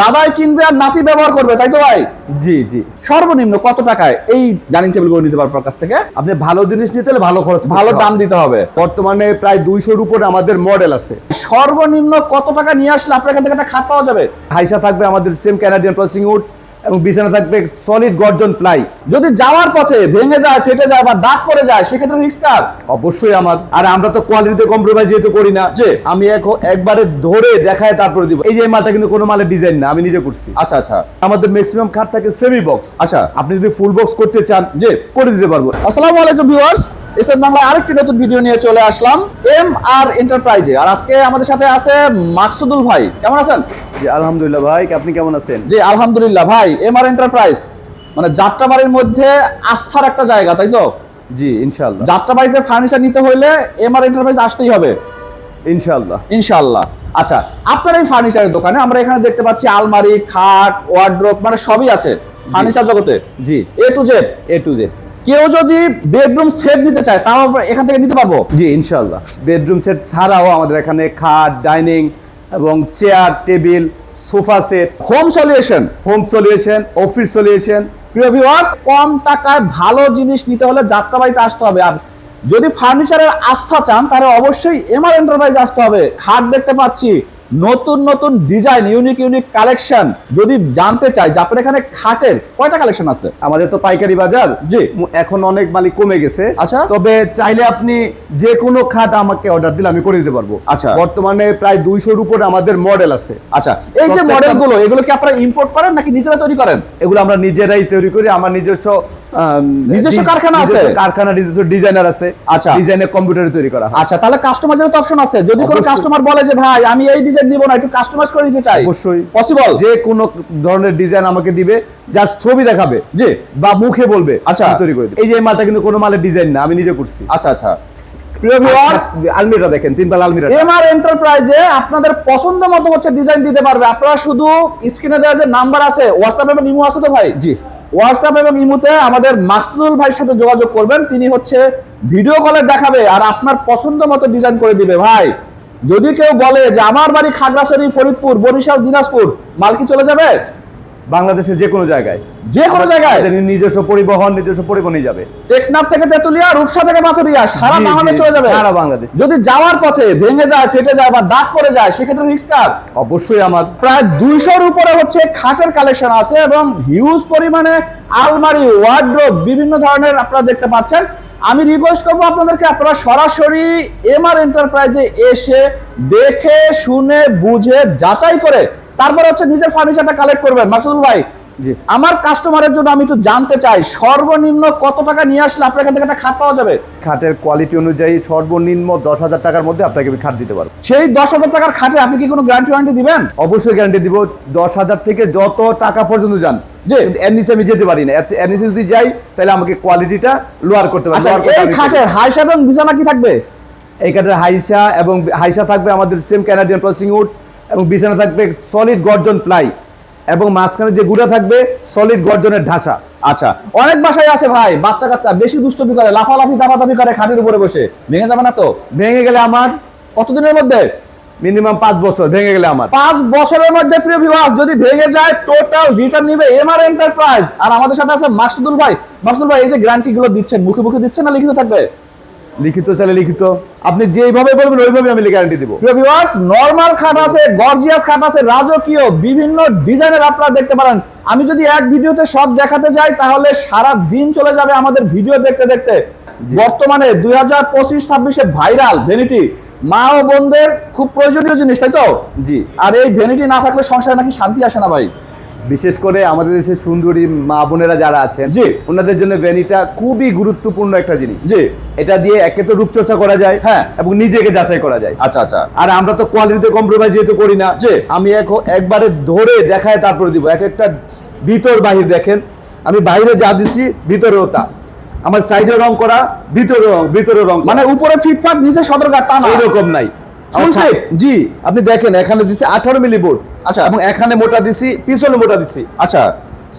দাদাই কিনবে আর নাতি ব্যবহার করবে তাই তো ভাই? জি জি। সর্বনিম্ন কত টাকায় এই ডাইনিং টেবিলগুলো নিতে পারবে আপনার কাছ থেকে? আপনি ভালো জিনিস নিতে হলে ভালো খরচ ভালো দাম দিতে হবে। বর্তমানে প্রায় দুইশোর উপরে আমাদের মডেল আছে। সর্বনিম্ন কত টাকা নিয়ে আসলে আপনার এখান থেকে একটা খাট পাওয়া যাবে? হাইসা থাকবে আমাদের সেম ক্যানাডিয়ান প্রসিং উড এবং বিছানা থাকবে সলিড গর্জন প্লাই। যদি যাওয়ার পথে ভেঙে যায়, ফেটে যায় বা দাগ পড়ে যায়, সেক্ষেত্রে রিস্ক কার? অবশ্যই আমার। আর আমরা তো কোয়ালিটিতে কম্প্রোমাইজ যেহেতু করি না, যে আমি এক- একবারে ধরে দেখায় তারপরে দিব। এই যে মালটা কিন্তু কোনো মালের ডিজাইন না, আমি নিজে করছি। আচ্ছা আচ্ছা। আমাদের ম্যাক্সিমাম খাট থাকে সেমি বক্স আচ্ছা আপনি যদি ফুল বক্স করতে চান, যে করে দিতে পারব। আসসালামু আলাইকুম ভিউয়ার্স এসএম বাংলায় আরেকটি নতুন ভিডিও নিয়ে চলে আসলাম এম আর এন্টারপ্রাইজে আর আজকে আমাদের সাথে আছে মাকসুদুল ভাই। কেমন আছেন? জি আলহামদুলিল্লাহ ভাই আপনি কেমন আছেন? জি আলহামদুলিল্লাহ ভাই এম আর এন্টারপ্রাইজ মানে যাত্রাবাড়ির মধ্যে আস্থার একটা জায়গা তাই তো? জি ইনশাল্লাহ যাত্রাবাড়িতে ফার্নিচার নিতে হলে এম আর এন্টারপ্রাইজ আসতেই হবে। ইনশাল্লাহ ইনশাআল্লাহ। আচ্ছা আপনার এই ফার্নিচারের দোকানে আমরা এখানে দেখতে পাচ্ছি আলমারি খাট ওয়ার্ড্রোব মানে সবই আছে ফার্নিচার জগতে। জি। A to Z A to Z কেউ যদি বেডরুম সেট নিতে চায় তাও আমরা এখান থেকে নিতে পারব? জি ইনশাল্লাহ বেডরুম সেট ছাড়াও আমাদের এখানে খাট ডাইনিং এবং chair table sofa set home solution home solution office solution প্রিয় ভিউয়ার্স কম টাকায় ভালো জিনিস নিতে হলে যাত্রাবাড়িতে আসতে হবে। আর যদি ফার্নিচারের আস্থা চান তাহলে অবশ্যই এমআর এন্টারপ্রাইজ আসতে হবে। খাট দেখতে পাচ্ছি। নতুন নতুন ডিজাইন ইউনিক ইউনিক কালেকশন যদি জানতে চাই যে আপনার এখানে খাটের কয়টা কালেকশন আছে আমাদের তো পাইকারি বাজার জি। এখন অনেক মালিক কমে গেছে আচ্ছা। তবে চাইলে আপনি যে কোনো খাট আমাকে অর্ডার দিলে আমি করে দিতে পারব আচ্ছা। বর্তমানে প্রায় দুইশোর উপরে আমাদের মডেল আছে আচ্ছা এই যে মডেলগুলো এগুলো কি আপনারা ইম্পোর্ট করেন নাকি নিজেরা তৈরি করেন এগুলো আমরা নিজেরাই তৈরি করি আমার নিজস্ব নিজস্ব কারখানা আছে? কারখানা নিজস্ব ডিজাইনার আছে। আচ্ছা। ডিজাইনের কম্পিউটারে তৈরি করা আচ্ছা তাহলে কাস্টমাইজের তো অপশন আছে। যদি কোনো কাস্টমার বলে যে ভাই আমি এই ডিজাইন দিব না একটু কাস্টমাইজ করে দিতে চাই। অবশ্যই। পসিবল যে কোনো ধরনের ডিজাইন আমাকে দিবে জাস্ট ছবি দেখাবে। জি। বা মুখে বলবে আচ্ছা। তৈরি করে এই যে মালটা কিন্তু কোনো মালের ডিজাইন না আমি নিজে করছি। আচ্ছা আচ্ছা। আলমিরা দেখেন আলমিরা এমআর এন্টারপ্রাইজে আপনাদের পছন্দ মতো হচ্ছে ডিজাইন দিতে পারবে। আপনারা শুধু স্ক্রিনে দেওয়া যে নাম্বার আছে হোয়াটসঅ্যাপ এবং ইমো আছে তো ভাই? জি। হোয়াটসঅ্যাপ এবং ইমুতে আমাদের মাকসুদুল ভাইয়ের সাথে যোগাযোগ করবেন। তিনি হচ্ছে ভিডিও কলে দেখাবে আর আপনার পছন্দ মতো ডিজাইন করে দিবে। ভাই, যদি কেউ বলে যে, আমার বাড়ি খাগড়াছড়ি, ফরিদপুর, বরিশাল, দিনাজপুর মাল কি চলে যাবে? বাংলাদেশের যে কোনো জায়গায়। যে কোনো জায়গায়? নিজস্ব পরিবহন নিজস্ব পরিবহনই যাবে। টেকনাফ থেকে তেতুলিয়া রূপসা থেকে পাথুরিয়া সারা বাংলাদেশ চলে যাবে। সারা বাংলাদেশ। যদি যাওয়ার পথে ভেঙে যায় ফেটে যায় বা দাগ পড়ে যায় সেক্ষেত্রে রিস্ক কার? অবশ্যই আমার। প্রায় দুইশোর উপরে হচ্ছে খাটের কালেকশন আছে এবং হিউজ পরিমাণে আলমারি ওয়ার্ড্রোব বিভিন্ন ধরনের আপনারা দেখতে পাচ্ছেন। আমি রিকোয়েস্ট করব আপনাদেরকে আপনারা সরাসরি এমআর এন্টারপ্রাইজে এসে দেখে শুনে বুঝে যাচাই করে তারপর হচ্ছে নিজের ফার্নিচারটা কালেক্ট করবেন। মাসুদুল ভাই। আমার কাস্টমারের জন্য আমি একটু জানতে চাই সর্বনিম্ন কত টাকা নিয়ে আসলে আপনার এখান থেকে একটা খাট পাওয়া যাবে? খাটের কোয়ালিটি অনুযায়ী সর্বনিম্ন দশ হাজার টাকার মধ্যে আপনাকে আমি খাট দিতে পারব। সেই দশ হাজার টাকার খাটে আপনি কি কোনো গ্যারান্টি ওয়ারেন্টি দিবেন? অবশ্যই গ্যারান্টি দিব। দশ হাজার থেকে যত টাকা পর্যন্ত যান। কিন্তু এর নিচে আমি যেতে পারি না। এর- নিচে যদি যাই তাহলে আমাকে কোয়ালিটিটা লোয়ার করতে পারি আচ্ছা এই খাটের হাইস এবং বিছানা কি থাকবে? এই কাঠের হাইসা এবং হাইসা থাকবে আমাদের সেম ক্যানাডিয়ান প্রসেসিং উড এবং বিছানা থাকবে সলিড গর্জন প্লাই এবং মাঝখানে যে গুড়া থাকবে সলিড গর্জনের ঢাসা। আচ্ছা অনেক বাসায় আছে ভাই বাচ্চা কাচ্চা বেশি দুষ্টমি করে লাফালাফি দাপাদাপি করে খাটের উপরে বসে। ভেঙে যাবে না তো? ভেঙে গেলে আমার কতদিনের মধ্যে? মিনিমাম পাঁচ বছর ভেঙে গেলে আমার। পাঁচ বছরের মধ্যে প্রিয় বিভাগ যদি ভেঙে যায় টোটাল রিটার্ন নিবে এমআর এন্টারপ্রাইজ আর আমাদের সাথে আছে মাসুদুল ভাই। মাসুদুল ভাই এই যে গ্যারান্টি গুলো দিচ্ছেন মুখে মুখে দিচ্ছেন না লিখিত থাকবে? লিখিত চালে লিখিত। আপনি যেইভাবে বলবেন ওইভাবে আমি গ্যারান্টি দিব। প্রিয় ভিউয়ার্স নরমাল খাট আছে গর্জিয়াস খাট আছে রাজকীয় বিভিন্ন ডিজাইনের আপনারা দেখতে পারেন। আমি যদি এক ভিডিওতে সব দেখাতে যাই তাহলে সারা দিন চলে যাবে আমাদের ভিডিও দেখতে দেখতে। বর্তমানে দুই হাজার পঁচিশ ছাব্বিশে ভাইরাল ভেনিটি মা ও বোনদের খুব প্রয়োজনীয় জিনিস তাই তো? জি। আর এই ভেনিটি না থাকলে সংসারে নাকি শান্তি আসে না ভাই। বিশেষ করে আমাদের দেশে সুন্দরী মা বোনেরা যারা আছেন জি। ওনাদের জন্য ভ্যানিটা খুবই গুরুত্বপূর্ণ একটা জিনিস। জি। এটা দিয়ে একে তো রূপচর্চা করা যায় হ্যাঁ। এবং নিজেকে যাচাই করা যায়। আচ্ছা আচ্ছা। আর আমরা তো কোয়ালিটিতে কম্প্রোমাইজ যেহেতু করি না যে আমি এক- একবারে ধরে দেখায় তারপরে দিব। এক একটা ভিতর বাহির দেখেন আমি বাইরে যা দিচ্ছি ভিতরেও তা। আমার সাইডে রং করা ভিতরে রং ভিতরে রং মানে উপরে ফিটফাট নিচে সদরঘাট টা না? এইরকম নাই। জি আপনি দেখেন এখানে দিচ্ছে আঠারো মিলি বোর্ড আচ্ছা। এবং এখানে মোটা দিছি পিছনে মোটা দিছি। আচ্ছা।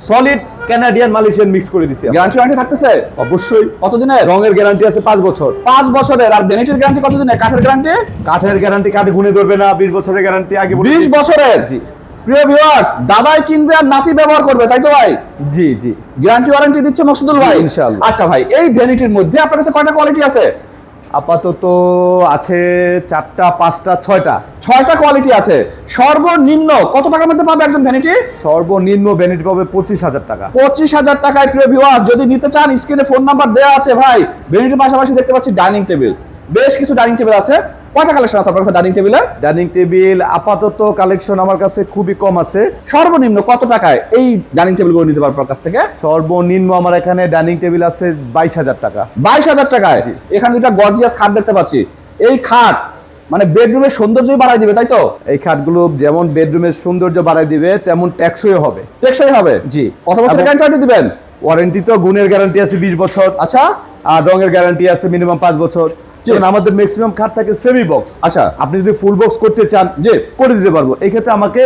সলিড কানাডিয়ান মালয়েশিয়ান মিক্স করে দিছি গ্যারান্টি ওয়ারেন্টি থাকতেছে? অবশ্যই। কতদিনের? রঙের গ্যারান্টি আছে পাঁচ বছর। পাঁচ বছরের। আর ভেনিটির গ্যারান্টি কতদিনের? কাঠের গ্যারান্টি কাঠের গ্যারান্টি কাঠে গুনে ধরবে না বিশ বছরের গ্যারান্টি আগে বলে বিশ দিয়েছি। বছরের? জি। প্রিয় ভিউয়ার্স দাদাই কিনবে আর নাতি ব্যবহার করবে তাই তো ভাই? জি জি। গ্যারান্টি ওয়ারেন্টি দিচ্ছে মকসুদুল ভাই। ইনশাআল্লাহ। আচ্ছা ভাই এই ভ্যানিটির মধ্যে আপনার কাছে কয়টা কোয়ালিটি আছে? আপাতত আছে চারটা পাঁচটা ছয়টা। ছয়টা কোয়ালিটি আছে। সর্বনিম্ন কত টাকার মধ্যে পাবে একজন ভ্যানিটি সর্বনিম্ন ভ্যানিটি পাবে পঁচিশ হাজার টাকা। পঁচিশ হাজার টাকায় প্রিয় ভিউয়ার্স যদি নিতে চান স্ক্রিনে ফোন নাম্বার দেওয়া আছে ভাই। ভ্যানিটির পাশাপাশি দেখতে পাচ্ছি ডাইনিং টেবিল বেশ কিছু ডাইনিং টেবিল আছে। কয়টা কালেকশন আছে আপনার কাছে? ডাইনিং টেবিলের ডাইনিং টেবিল আপাতত কালেকশন আমার কাছে খুবই কম আছে। সর্বনিম্ন কত টাকায় এই ডাইনিং টেবিলগুলো নিতে পারব আপনার কাছ থেকে? সর্বনিম্ন আমার এখানে ডাইনিং টেবিল আছে বাইশ হাজার টাকা। বাইশ হাজার টাকায়? এখানে দুটা গর্জিয়াস খাট দেখতে পাচ্ছি। এই খাট মানে বেডরুমের সৌন্দর্যই বাড়াই দিবে তাই তো? এই খাটগুলো যেমন বেডরুমের সৌন্দর্য বাড়ায় দিবে তেমন টেকসই হবে। টেকসই হবে? জি। কত বছর গ্যারান্টি দিবেন? ওয়ারেন্টি তো গুণের গ্যারান্টি আছে বিশ বছর। আচ্ছা। আর রঙের গ্যারান্টি আছে মিনিমাম পাঁচ বছর। যেমন আমাদের ম্যাক্সিমাম খাট থাকে সেমি বক্স আচ্ছা। আপনি যদি ফুল বক্স করতে চান যে করে দিতে পারব। এই ক্ষেত্রে আমাকে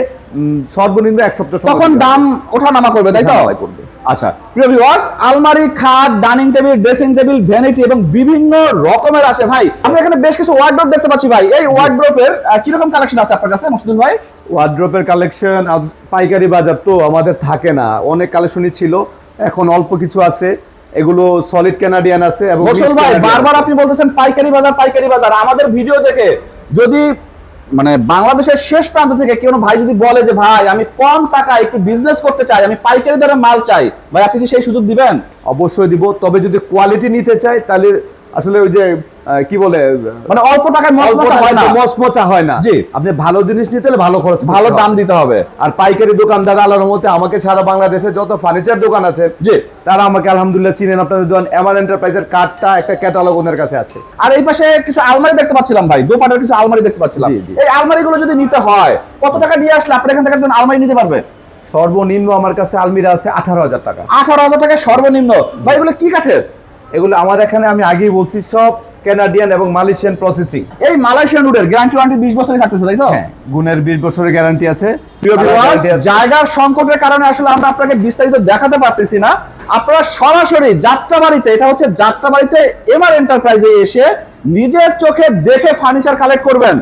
সর্বনিম্ন এক সপ্তাহ তখন। দাম ওঠানামা করবে তাই তো? করবে। আচ্ছা। প্রিয় ভিউয়ার্স আলমারি খাট dining table dressing table vanity এবং বিভিন্ন রকমের আছে। ভাই আমরা এখানে বেশ কিছু ওয়ার্ড্রোপ দেখতে পাচ্ছি ভাই। এই ওয়ার্ড্রোপের কীরকম কালেকশন আছে আপনার কাছে মসুদুল ভাই? ওয়ার্ড্রপের কালেকশন পাইকারি বাজার তো আমাদের থাকে না। অনেক কালেকশনই ছিল এখন অল্প কিছু আছে। এগুলো সলিড ক্যানাডিয়ান আছে এবং মসুল ভাই বারবার আপনি বলতেছেন পাইকারি বাজার পাইকারি বাজার। আমাদের ভিডিও দেখে যদি মানে বাংলাদেশের শেষ প্রান্ত থেকে কোনো ভাই যদি বলে যে ভাই আমি কম টাকায় একটু বিজনেস করতে চাই আমি পাইকারি দরে মাল চাই। ভাই আপনি কি সেই সুযোগ দিবেন? অবশ্যই দিব তবে যদি কোয়ালিটি নিতে চাই তাহলে আসলে ওই যে কি বলে মানে অল্প টাকায় হয় মচমচা হয় না। জি। আপনি ভালো জিনিস নিতে হলে ভালো খরচ ভালো দাম দিতে হবে। আর পাইকারি দোকানদার আল্লাহর মতে আমাকে সারা বাংলাদেশে যত ফার্নিচার দোকান আছে জি। তারা আমাকে আলহামদুলিল্লাহ চিনেন। আপনাদের দোকান এমআর এন্টারপ্রাইজের কার্ডটা একটা ক্যাটালগ ওদের কাছে আছে। আর এই পাশে কিছু আলমারি দেখতে পাচ্ছিলাম ভাই দোপাটার কিছু আলমারি দেখতে পাচ্ছিলাম। এই আলমারিগুলো যদি নিতে হয় কত টাকা দিয়ে আসলে আপনি এখান থেকে একজন আলমারি নিতে পারবে? সর্বনিম্ন আমার কাছে আলমিরা আছে আঠারো হাজার টাকা। আঠারো হাজার টাকা সর্বনিম্ন। ভাই এগুলো কি কাঠের? এগুলো আমার এখানে আমি আগেই বলছি সব কানাডিয়ান এবং মালয়েশিয়ান প্রসেসিং এই মালয়েশিয়ান উডের গ্যারান্টি ওয়ারেন্টি বিশ বছরই থাকতেছে তাই তো? হ্যাঁ গুণের বিশ বছরের গ্যারান্টি আছে। জায়গার সংকটের কারণে আসলে আমরা আপনাকে বিস্তারিত দেখাতে পারতেছি না। আপনারা সরাসরি যাত্রাবাড়িতে এটা হচ্ছে যাত্রাবাড়িতে এমআর এন্টারপ্রাইজে এসে নিজের চোখে দেখে ফার্নিচার কালেক্ট করবেন।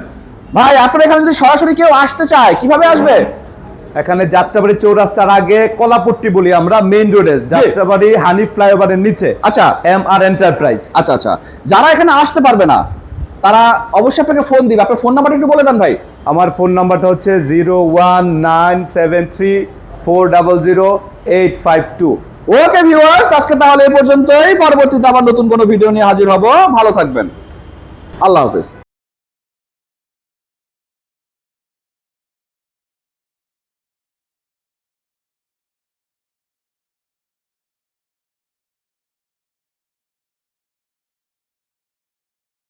ভাই আপনার এখানে যদি সরাসরি কেউ আসতে চায় কীভাবে আসবে? এখানে যাত্রাবাড়ি চৌরাস্তার আগে কলাপট্টি বলি আমরা মেইন রোডে যাত্রাবাড়ি হানি ফ্লাইওভারের নিচে আচ্ছা। এম আর এন্টারপ্রাইজ আচ্ছা আচ্ছা। যারা এখানে আসতে পারবে না তারা অবশ্যই আপনাকে ফোন দিবে। আপনার ফোন নাম্বারটা একটু বলে দেন ভাই। আমার ফোন নাম্বারটা হচ্ছে zero one nine seven three four double zero eight five two okay viewers আজকে তাহলে এই পর্যন্তই। পরবর্তীতে আবার নতুন কোনো ভিডিও নিয়ে হাজির হব। ভালো থাকবেন। আল্লাহ হাফেজ।